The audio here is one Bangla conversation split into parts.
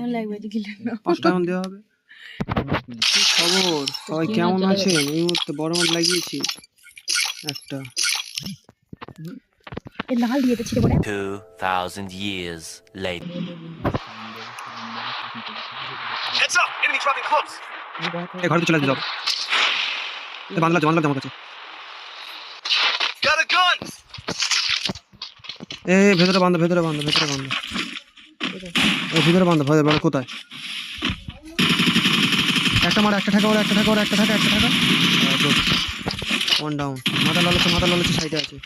ডায়মন্ড লাগবে কিলো পাঁচটা দেওয়া হবে। কি খবর? সবাই কেমন আছেন? এই মুহূর্তে বড় মাছ লাগিয়েছি। একটা। এ লাল দিয়েতে ছিঁড়ে পড়ে। 2,000 years later. Heads up! Enemy dropping close! এই ঘরে চলে যাও। এই বাংলা বাংলা আমার কাছে। Got a gun! এ ভেতরে বান্ধ ভেতরে বান্ধ ভেতরে বান্ধ ভিতরে বান্ধব ভয় বলো কোথায়? একটা মার একটা টাকা ওর একটা টাকা ওর একটা টাকা একটা টাকা ওয়ান ডাউন মাথা লালাচ্ছে মাথা লালাচ্ছে সাইডে আছে।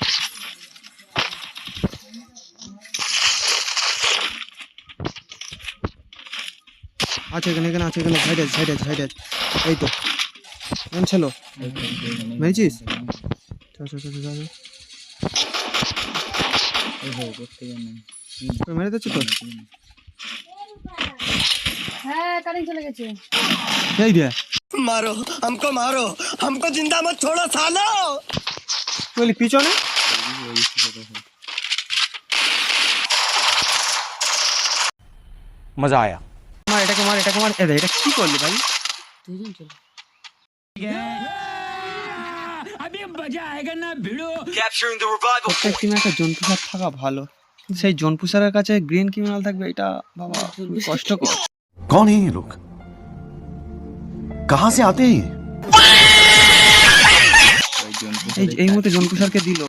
আছে এখানে এখানে আছে এখানে সাইডে আছে সাইডে আছে সাইডে আছে। এই তো। এম ছিল। মেরেছিস। মেরে দিচ্ছি তো? হ্যাঁ কারেন্ট চলে গেছে এই দিয়ে मारो हमको मारो हमको जिंदा मत छोड़ो सालो বলি পিছনে मजा आया মার এটাকে মার এটাকে মার এ দে, এটা কি করলি ভাই দুজন চলে Capturing the revival প্রত্যেক টিমে একটা জন্টু সার থাকা ভালো সেই জন্টু স্যারের কাছে গ্রিন ক্রিমিনাল থাকবে এটা বাবা খুবই কষ্টকর कौन है ये लोग कहां से आते हैं ये এই এই মুহূর্তে জন্টু স্যারকে দিল